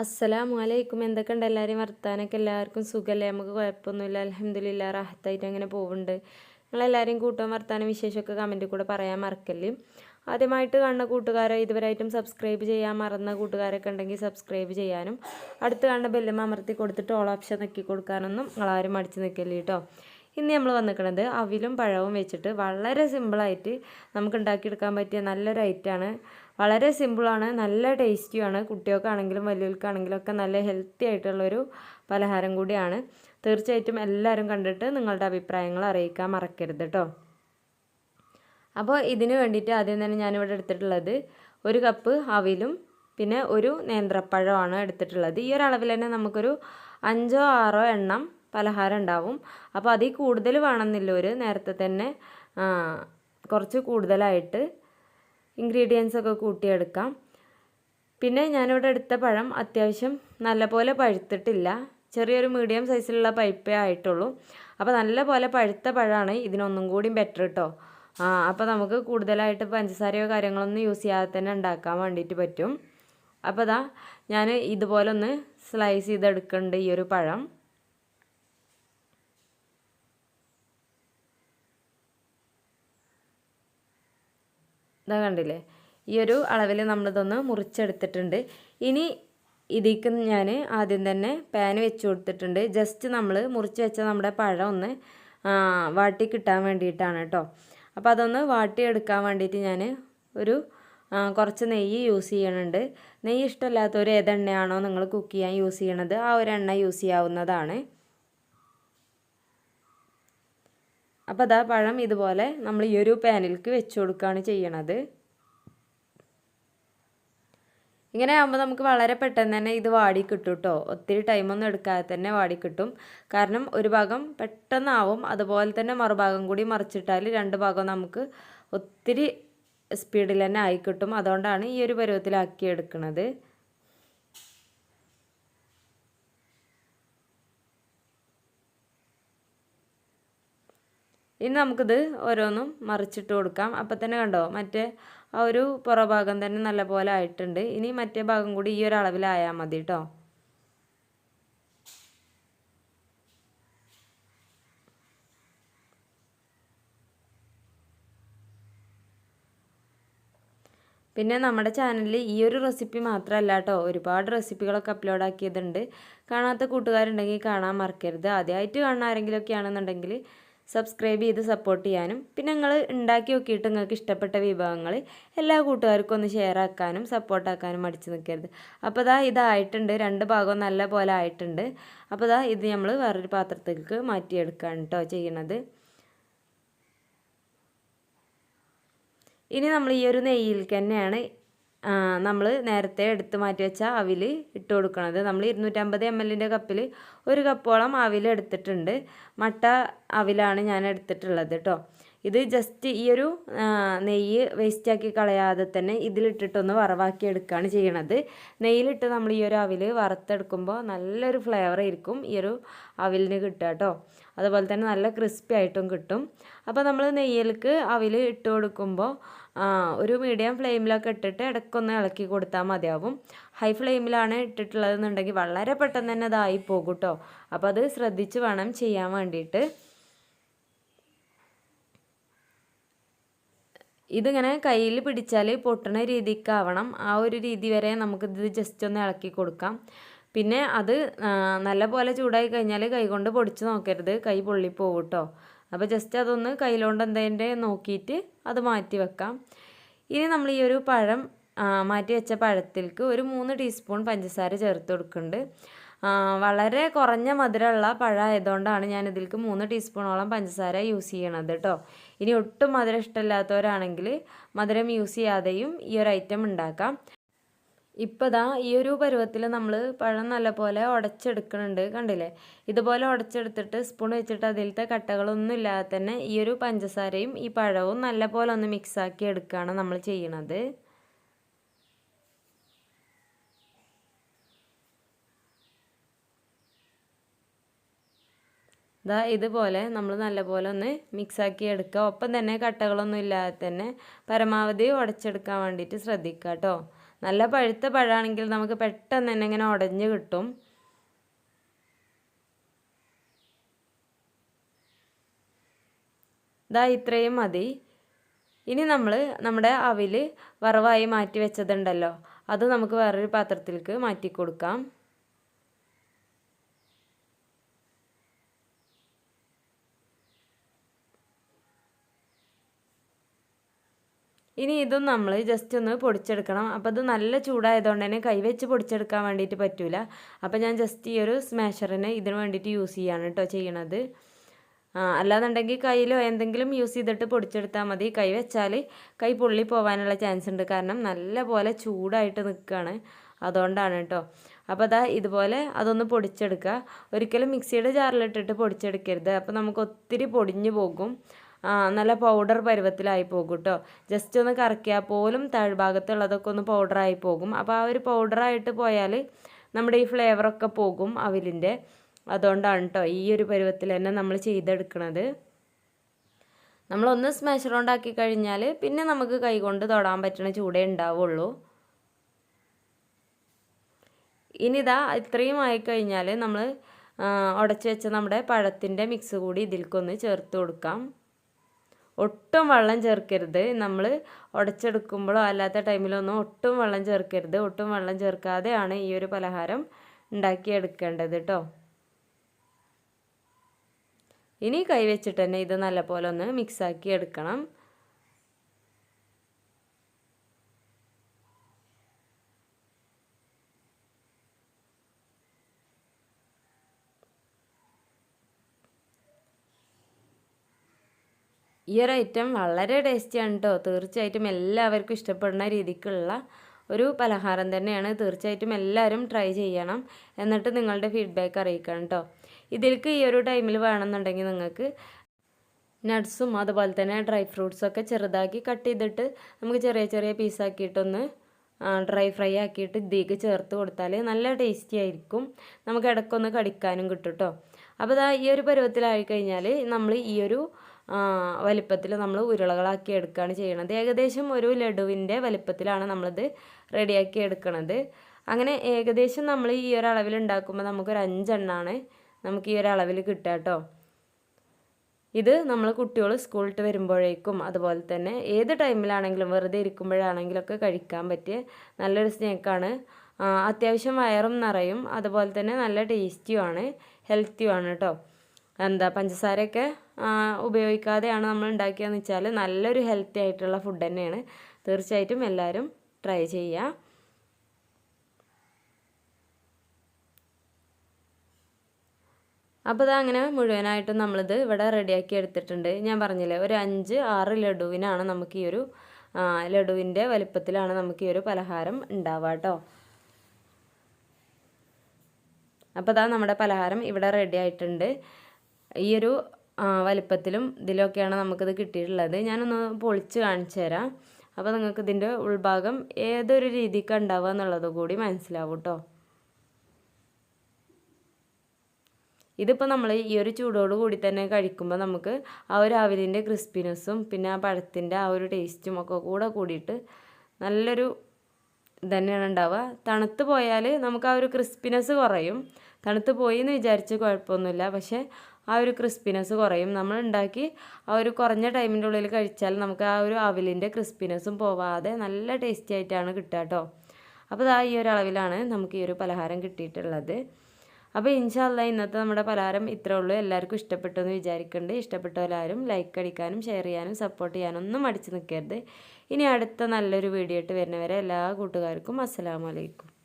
അസ്സലാമു അലൈക്കും എന്തൊക്കെയുണ്ട്? എല്ലാവരെയും വർത്താനൊക്കെ എല്ലാവർക്കും സുഖമല്ലേ നമുക്ക് കുഴപ്പമൊന്നുമില്ല. അലഹമില്ല റാഹത്തായിട്ട് അങ്ങനെ പോകുന്നുണ്ട് നിങ്ങളെല്ലാവരെയും കൂട്ടം വർത്താനം വിശേഷമൊക്കെ കമന്റിൽ കൂടെ പറയാൻ മറക്കല്ലേ. ആദ്യമായിട്ട് കാണുന്ന കൂട്ടുകാരെ ഇതുവരായിട്ടും സബ്സ്ക്രൈബ് ചെയ്യാൻ മറന്ന കൂട്ടുകാരൊക്കെ ഉണ്ടെങ്കിൽ സബ്സ്ക്രൈബ് ചെയ്യാനും. അടുത്ത് കാണുന്ന ബെല്ലും അമർത്തി കൊടുത്തിട്ട് ഓൾ ഓപ്ഷൻ നക്കി കൊടുക്കാനൊന്നും നിങ്ങളാരും മടിച്ച് നിൽക്കല്ലേ കേട്ടോ ഇന്ന് നമ്മൾ വന്നിരിക്കുന്നത് അവിലും പഴവും വെച്ചിട്ട് വളരെ സിമ്പിളായിട്ട് നമുക്ക് ഉണ്ടാക്കിയെടുക്കാൻ പറ്റിയ നല്ലൊരു ഐറ്റമാണ് വളരെ സിമ്പിളാണ് നല്ല ടേസ്റ്റിയുമാണ്. കുട്ടികൾക്കാണെങ്കിലും വലിയവർക്കാണെങ്കിലും ഒക്കെ നല്ല ഹെൽത്തി ആയിട്ടുള്ളൊരു പലഹാരം കൂടിയാണ്. തീർച്ചയായിട്ടും എല്ലാവരും കണ്ടിട്ട് നിങ്ങളുടെ അഭിപ്രായങ്ങൾ അറിയിക്കാൻ മറക്കരുത് കേട്ടോ അപ്പോൾ ഇതിന് വേണ്ടിയിട്ട് ആദ്യം തന്നെ ഞാനിവിടെ എടുത്തിട്ടുള്ളത് ഒരു കപ്പ് അവിലും പിന്നെ ഒരു നേന്ത്രപ്പഴമാണ് എടുത്തിട്ടുള്ളത്. ഈ ഒരു അളവിൽ തന്നെ നമുക്കൊരു അഞ്ചോ ആറോ എണ്ണം പലഹാരം ഉണ്ടാവും. അപ്പോൾ അതിൽ കൂടുതൽ വേണമെന്നില്ല ഒരു നേരത്തെ തന്നെ കുറച്ച് കൂടുതലായിട്ട് ഇൻഗ്രീഡിയൻസ് ഒക്കെ കൂട്ടിയെടുക്കാം. പിന്നെ ഞാനിവിടെ എടുത്ത പഴം അത്യാവശ്യം നല്ലപോലെ പഴുത്തിട്ടില്ല. ചെറിയൊരു മീഡിയം സൈസിലുള്ള പൈപ്പേ ആയിട്ടുള്ളൂ. അപ്പോൾ നല്ലപോലെ പഴുത്ത പഴമാണ് ഇതിനൊന്നും കൂടി ബെറ്റർ കേട്ടോ ആ അപ്പോൾ നമുക്ക് കൂടുതലായിട്ട് പഞ്ചസാരയോ കാര്യങ്ങളൊന്നും യൂസ് ചെയ്യാതെ തന്നെ ഉണ്ടാക്കാൻ വേണ്ടിയിട്ട് പറ്റും. അപ്പോൾ ഇതാ ഞാൻ ഇതുപോലെ ഒന്ന് സ്ലൈസ് ചെയ്തെടുക്കുന്നുണ്ട് ഈ ഒരു പഴം. ഇതാ കണ്ടില്ലേ? ഈ ഒരു അളവിൽ നമ്മളിതൊന്ന് മുറിച്ചെടുത്തിട്ടുണ്ട്. ഇനി ഇതിക്ക് ഞാൻ ആദ്യം തന്നെ പാൻ വെച്ച് കൊടുത്തിട്ടുണ്ട്. ജസ്റ്റ് നമ്മൾ മുറിച്ച് വെച്ച നമ്മുടെ പഴം ഒന്ന് വാട്ടി കിട്ടാൻ വേണ്ടിയിട്ടാണ് കേട്ടോ അപ്പോൾ അതൊന്ന് വാട്ടിയെടുക്കാൻ വേണ്ടിയിട്ട് ഞാൻ ഒരു കുറച്ച് നെയ്യ് യൂസ് ചെയ്യണുണ്ട്. നെയ്യ് ഇഷ്ടമില്ലാത്തവർ ഏതെണ്ണയാണോ നിങ്ങൾ കുക്ക് ചെയ്യാൻ യൂസ് ചെയ്യണത്? ആ ഒരു എണ്ണ യൂസ് ചെയ്യാവുന്നതാണ്. അപ്പോൾ അതാ പഴം ഇതുപോലെ നമ്മൾ ഈ ഒരു പാനിലേക്ക് വെച്ച് കൊടുക്കുകയാണ് ചെയ്യണത്. ഇങ്ങനെ ആകുമ്പോൾ നമുക്ക് വളരെ പെട്ടെന്ന് തന്നെ ഇത് വാടി കിട്ടും കേട്ടോ ഒത്തിരി ടൈമൊന്നും എടുക്കാതെ തന്നെ വാടി കിട്ടും. കാരണം ഒരു ഭാഗം പെട്ടെന്നാവും. അതുപോലെ തന്നെ മറുഭാഗം കൂടി മറിച്ചിട്ടാൽ രണ്ട് ഭാഗം നമുക്ക് ഒത്തിരി സ്പീഡിൽ തന്നെ ആയിക്കിട്ടും അതുകൊണ്ടാണ് ഈ ഒരു പരുവത്തിലാക്കി എടുക്കുന്നത് ഇനി നമുക്കിത് ഓരോന്നും മറിച്ചിട്ട് കൊടുക്കാം. അപ്പം തന്നെ കണ്ടോ മറ്റേ ആ ഒരു പുറഭാഗം തന്നെ നല്ലപോലെ ആയിട്ടുണ്ട്. ഇനി മറ്റേ ഭാഗം കൂടി ഈ ഒരു അളവിലായാൽ മതി കേട്ടോ പിന്നെ നമ്മുടെ ചാനലിൽ ഈ ഒരു റെസിപ്പി മാത്രമല്ല കേട്ടോ ഒരുപാട് റെസിപ്പികളൊക്കെ അപ്ലോഡ് ആക്കിയതുണ്ട്. കാണാത്ത കൂട്ടുകാരുണ്ടെങ്കിൽ കാണാൻ മറക്കരുത്. ആദ്യമായിട്ട് കാണുന്ന ആരെങ്കിലുമൊക്കെ ആണെന്നുണ്ടെങ്കിൽ സബ്സ്ക്രൈബ് ചെയ്ത് സപ്പോർട്ട് ചെയ്യാനും പിന്നെ നിങ്ങൾ ഉണ്ടാക്കി നോക്കിയിട്ട് നിങ്ങൾക്ക് ഇഷ്ടപ്പെട്ട വിഭവങ്ങൾ എല്ലാ കൂട്ടുകാർക്കും ഒന്ന് ഷെയർ ആക്കാനും സപ്പോർട്ടാക്കാനും മടിച്ച് നിൽക്കരുത് അപ്പോൾ ഇതാ ഇതായിട്ടുണ്ട് രണ്ട് ഭാഗവും നല്ല പോലെ ആയിട്ടുണ്ട്. അപ്പോൾ ഇതാ ഇത് നമ്മൾ വേറൊരു പാത്രത്തിലേക്ക് മാറ്റിയെടുക്കുകയാണ് കേട്ടോ ചെയ്യണത്. ഇനി നമ്മൾ ഈ ഒരു നെയ്യിൽ തന്നെയാണ് നമ്മൾ നേരത്തെ എടുത്ത് മാറ്റി വെച്ച അവിൽ ഇട്ട് കൊടുക്കുന്നത് നമ്മൾ ഇരുന്നൂറ്റമ്പത് എം എല്ലിന്റെ കപ്പിൽ ഒരു കപ്പോളം അവിൽ എടുത്തിട്ടുണ്ട്. മട്ട അവിലാണ് ഞാൻ എടുത്തിട്ടുള്ളത് കേട്ടോ ഇത് ജസ്റ്റ് ഈ ഒരു നെയ്യ് വേസ്റ്റാക്കി കളയാതെ തന്നെ ഇതിലിട്ടിട്ടൊന്ന് വറവാക്കി എടുക്കുകയാണ് ചെയ്യണത്. നെയ്യിലിട്ട് നമ്മൾ ഈ ഒരു അവിൽ വറുത്തെടുക്കുമ്പോൾ നല്ലൊരു ഫ്ലേവർ ആയിരിക്കും ഈ ഒരു അവിലിന് കിട്ടുക കേട്ടോ അതുപോലെ തന്നെ നല്ല ക്രിസ്പി ആയിട്ടും കിട്ടും. അപ്പോൾ നമ്മൾ നെയ്യിലേക്ക് അവിൽ ഇട്ട് കൊടുക്കുമ്പോൾ ഒരു മീഡിയം ഫ്ലെയിമിലൊക്കെ ഇട്ടിട്ട് ഇടയ്ക്കൊന്ന് ഇളക്കി കൊടുത്താൽ മതിയാവും. ഹൈ ഫ്ലെയിമിലാണ് ഇട്ടിട്ടുള്ളതെന്നുണ്ടെങ്കിൽ വളരെ പെട്ടെന്ന് തന്നെ അതായി പോകും കേട്ടോ അപ്പോൾ അത് ശ്രദ്ധിച്ച് വേണം ചെയ്യാൻ വേണ്ടിയിട്ട്. ഇതിങ്ങനെ കയ്യിൽ പിടിച്ചാൽ പൊട്ടണ രീതിക്കാവണം. ആ ഒരു രീതി വരെ നമുക്കിത് ജസ്റ്റ് ഒന്ന് ഇളക്കി കൊടുക്കാം. പിന്നെ അത് നല്ല പോലെ ചൂടായി കഴിഞ്ഞാൽ കൈ കൊണ്ട് പൊടിച്ച് നോക്കരുത്. കൈ പൊള്ളിപ്പോവും കേട്ടോ അപ്പോൾ ജസ്റ്റ് അതൊന്ന് കയ്യിലോണ്ട് എന്തതിന്റെ നോക്കിയിട്ട് അത് മാറ്റി വെക്കാം. ഇനി നമ്മൾ ഈ ഒരു പഴം മാറ്റി വെച്ച പഴത്തിലേക്ക് ഒരു മൂന്ന് ടീസ്പൂൺ പഞ്ചസാര ചേർത്ത് കൊടുക്കുന്നുണ്ട് വളരെ കുറഞ്ഞ മധുരമുള്ള പഴമായതുകൊണ്ടാണ് ഞാൻ ഇതിൽക്ക് മൂന്ന് ടീസ്പൂണോളം പഞ്ചസാര യൂസ് ചെയ്യണത് കേട്ടോ ഇനി ഒട്ടും മധുരം ഇഷ്ടമില്ലാത്തവരാണെങ്കിൽ മധുരം യൂസ് ചെയ്യാതെയും ഈ ഒരു ഐറ്റം ഉണ്ടാക്കാം. ഇപ്പോൾ ദാ ഈ ഒരു പരുവത്തിൽ നമ്മൾ പഴം നല്ലപോലെ ഉടച്ചെടുക്കുന്നുണ്ട് കണ്ടില്ലേ? ഇതുപോലെ ഉടച്ചെടുത്തിട്ട് സ്പൂൺ വെച്ചിട്ട് അതിലത്തെ കട്ടകളൊന്നും ഇല്ലാതെ തന്നെ ഈ ഒരു പഞ്ചസാരയും ഈ പഴവും നല്ലപോലെ ഒന്ന് മിക്സാക്കി എടുക്കുകയാണ് നമ്മൾ ചെയ്യണത്. ഇതാ ഇതുപോലെ നമ്മൾ നല്ലപോലെ ഒന്ന് മിക്സാക്കി എടുക്കുക ഒപ്പം തന്നെ കട്ടകളൊന്നും ഇല്ലാതെ തന്നെ പരമാവധി ഉടച്ചെടുക്കാൻ വേണ്ടിയിട്ട് ശ്രദ്ധിക്കുക കേട്ടോ നല്ല പഴുത്ത പഴമാണെങ്കിൽ നമുക്ക് പെട്ടെന്ന് തന്നെ ഇങ്ങനെ ഉടഞ്ഞ് കിട്ടും. ഇതാ ഇത്രയും മതി. ഇനി നമ്മൾ നമ്മുടെ അവിൽ വറവായി മാറ്റി വെച്ചതുണ്ടല്ലോ. അത് നമുക്ക് വേറൊരു പാത്രത്തിലേക്ക് മാറ്റി കൊടുക്കാം. ഇനി ഇതും നമ്മൾ ജസ്റ്റ് ഒന്ന് പൊടിച്ചെടുക്കണം. അപ്പോൾ ഇത് നല്ല ചൂടായതുകൊണ്ട് തന്നെ കൈവച്ച് പൊടിച്ചെടുക്കാൻ വേണ്ടിയിട്ട് പറ്റില്ല അപ്പോൾ ഞാൻ ജസ്റ്റ് ഈ ഒരു സ്മാഷറിനെ ഇതിന് വേണ്ടിയിട്ട് യൂസ് ചെയ്യാണ് കേട്ടോ ചെയ്യണത്. അല്ലാന്നുണ്ടെങ്കിൽ കയ്യിലോ എന്തെങ്കിലും യൂസ് ചെയ്തിട്ട് പൊടിച്ചെടുത്താൽ മതി. കൈ വെച്ചാൽ കൈ പൊള്ളി പോകാനുള്ള ചാൻസ് ഉണ്ട്. കാരണം നല്ല പോലെ ചൂടായിട്ട് നിൽക്കുകയാണ് അതുകൊണ്ടാണ് കേട്ടോ അപ്പോൾ അതാ ഇതുപോലെ അതൊന്ന് പൊടിച്ചെടുക്കുക. ഒരിക്കലും മിക്സിയുടെ ജാറിലിട്ടിട്ട് പൊടിച്ചെടുക്കരുത്. അപ്പോൾ നമുക്ക് ഒത്തിരി പൊടിഞ്ഞു പോകും. നല്ല പൗഡർ പരുവത്തിലായി പോകും കേട്ടോ ജസ്റ്റ് ഒന്ന് കറക്കിയാൽ പോലും താഴ്ഭാഗത്തുള്ളതൊക്കെ ഒന്ന് പൗഡറായി പോകും. അപ്പോൾ ആ ഒരു പൗഡറായിട്ട് പോയാൽ നമ്മുടെ ഈ ഫ്ലേവറൊക്കെ പോകും അവിലിന്റെ. അതുകൊണ്ടാണ് കേട്ടോ ഈ ഒരു പരുവത്തിൽ തന്നെ നമ്മൾ ചെയ്തെടുക്കണത്. നമ്മളൊന്ന് സ്മാഷ് റൗണ്ടാക്കി കഴിഞ്ഞാൽ പിന്നെ നമുക്ക് കൈകൊണ്ട് തൊടാൻ പറ്റുന്ന ചൂടേ ഉണ്ടാവുള്ളൂ. ഇനിതാ ഇത്രയും ആയിക്കഴിഞ്ഞാൽ നമ്മൾ ഉടച്ച് വെച്ച നമ്മുടെ പഴത്തിന്റെ മിക്സ് കൂടി ഇതിൽക്കൊന്ന് ചേർത്ത് കൊടുക്കാം. ഒട്ടും വെള്ളം ചേർക്കരുത്. നമ്മൾ ഉടച്ചെടുക്കുമ്പോഴോ അല്ലാത്ത ടൈമിലോ ഒന്നും ഒട്ടും വെള്ളം ചേർക്കരുത്. ഒട്ടും വെള്ളം ചേർക്കാതെയാണ് ഈ ഒരു പലഹാരം ഉണ്ടാക്കിയെടുക്കേണ്ടത് കേട്ടോ. ഇനി കൈവച്ചിട്ട് തന്നെ ഇത് നല്ലപോലെ ഒന്ന് മിക്സാക്കി എടുക്കണം. ഈ ഒരു ഐറ്റം വളരെ ടേസ്റ്റിയാണ് കേട്ടോ തീർച്ചയായിട്ടും എല്ലാവർക്കും ഇഷ്ടപ്പെടുന്ന രീതിക്കുള്ള ഒരു പലഹാരം തന്നെയാണ്. തീർച്ചയായിട്ടും എല്ലാവരും ട്രൈ ചെയ്യണം. എന്നിട്ട് നിങ്ങളുടെ ഫീഡ്ബാക്ക് അറിയിക്കണം കേട്ടോ ഇതിലേക്ക് ഈ ഒരു ടൈമിൽ വേണമെന്നുണ്ടെങ്കിൽ നിങ്ങൾക്ക് നട്ട്സും അതുപോലെ തന്നെ ഡ്രൈ ഫ്രൂട്ട്സൊക്കെ ചെറുതാക്കി കട്ട് ചെയ്തിട്ട് നമുക്ക് ചെറിയ ചെറിയ പീസാക്കിയിട്ടൊന്ന് ഡ്രൈ ഫ്രൈ ആക്കിയിട്ട് ഇതിലേക്ക് ചേർത്ത് കൊടുത്താൽ നല്ല ടേസ്റ്റി ആയിരിക്കും. നമുക്ക് ഇടയ്ക്കൊന്ന് കടിക്കാനും കിട്ടും കേട്ടോ അപ്പോൾ ഈ ഒരു പരുവത്തിലായി കഴിഞ്ഞാൽ നമ്മൾ ഈ ഒരു വലിപ്പത്തിൽ നമ്മൾ ഉരുളകളാക്കി എടുക്കുകയാണ് ചെയ്യണത്. ഏകദേശം ഒരു ലഡുവിന്റെ വലിപ്പത്തിലാണ് നമ്മളിത് റെഡിയാക്കി എടുക്കുന്നത് അങ്ങനെ ഏകദേശം നമ്മൾ ഈ ഒരു അളവിൽ ഉണ്ടാക്കുമ്പോൾ നമുക്കൊരു അഞ്ചെണ്ണമാണ് നമുക്ക് ഈ ഒരു അളവിൽ കിട്ടുക കേട്ടോ ഇത് നമ്മൾ കുട്ടികൾ സ്കൂളിട്ട് വരുമ്പോഴേക്കും അതുപോലെ തന്നെ ഏത് ടൈമിലാണെങ്കിലും വെറുതെ ഇരിക്കുമ്പോഴാണെങ്കിലൊക്കെ കഴിക്കാൻ പറ്റിയ നല്ലൊരു സ്നേക്കാണ്. അത്യാവശ്യം വയറും നിറയും അതുപോലെ തന്നെ നല്ല ടേസ്റ്റിയുമാണ് ഹെൽത്തിയുമാണ് കേട്ടോ എന്താ പഞ്ചസാരയൊക്കെ ഉപയോഗിക്കാതെയാണ് നമ്മൾ ഉണ്ടാക്കിയതെന്ന് വെച്ചാൽ നല്ലൊരു ഹെൽത്തി ആയിട്ടുള്ള ഫുഡ് തന്നെയാണ്. തീർച്ചയായിട്ടും എല്ലാവരും ട്രൈ ചെയ്യുക. അപ്പോൾ അങ്ങനെ മുഴുവനായിട്ടും നമ്മളിത് ഇവിടെ റെഡിയാക്കി എടുത്തിട്ടുണ്ട്. ഞാൻ പറഞ്ഞില്ലേ ഒരു അഞ്ച് ആറ് ലഡുവിനാണ് നമുക്ക് ഈ ഒരു ലഡുവിന്റെ വലിപ്പത്തിലാണ് നമുക്ക് ഈ ഒരു പലഹാരം ഉണ്ടാവുക കേട്ടോ. അപ്പോൾ അതാ നമ്മുടെ പലഹാരം ഇവിടെ റെഡി ആയിട്ടുണ്ട്. ഈ ഒരു വലിപ്പത്തിലും ഇതിലൊക്കെയാണ് നമുക്കിത് കിട്ടിയിട്ടുള്ളത്. ഞാനൊന്ന് പൊളിച്ച് കാണിച്ചു തരാം. അപ്പോൾ നിങ്ങൾക്ക് ഇതിന്റെ ഉൾഭാഗം ഏതൊരു രീതിക്കാണ് ഉണ്ടാവുക എന്നുള്ളത് കൂടി മനസ്സിലാവും കേട്ടോ ഇതിപ്പോൾ നമ്മൾ ഈ ഒരു ചൂടോട് കൂടി തന്നെ കഴിക്കുമ്പോൾ നമുക്ക് ആ ഒരു അവിലിന്റെ ക്രിസ്പിനെസ്സും പിന്നെ ആ പഴത്തിന്റെ ആ ഒരു ടേസ്റ്റും ഒക്കെ കൂടെ കൂടിയിട്ട് നല്ലൊരു തന്നെയാണ് ഉണ്ടാവുക. തണുത്ത് പോയാൽ നമുക്ക് ആ ഒരു ക്രിസ്പിനെസ് കുറയും. തണുത്ത് പോയി എന്ന് വിചാരിച്ച് കുഴപ്പമൊന്നുമില്ല. പക്ഷേ ആ ഒരു ക്രിസ്പിനെസ് കുറയും. നമ്മൾ ഉണ്ടാക്കി ആ ഒരു കുറഞ്ഞ ടൈമിന്റെ ഉള്ളിൽ കഴിച്ചാൽ നമുക്ക് ആ ഒരു അവിലിന്റെ ക്രിസ്പിനെസ്സും പോവാതെ നല്ല ടേസ്റ്റി ആയിട്ടാണ് കിട്ടുക കേട്ടോ അപ്പോൾ ഇതാ ഈ ഒരു അളവിലാണ് നമുക്ക് ഈ ഒരു പലഹാരം കിട്ടിയിട്ടുള്ളത്. അപ്പോൾ ഇൻഷാല്ല ഇന്നത്തെ നമ്മുടെ പലഹാരം ഇത്രേ ഉള്ളൂ. എല്ലാവർക്കും ഇഷ്ടപ്പെട്ടു എന്ന് വിചാരിക്കുന്നുണ്ട് ഇഷ്ടപ്പെട്ടവരാരും ലൈക്ക് അടിക്കാനും ഷെയർ ചെയ്യാനും സപ്പോർട്ട് ചെയ്യാനും ഒന്നും അടിച്ചു നിൽക്കരുത് ഇനി അടുത്ത നല്ലൊരു വീഡിയോ ആയിട്ട് വരുന്നവരെ എല്ലാ കൂട്ടുകാർക്കും അസ്സലാമലൈക്കും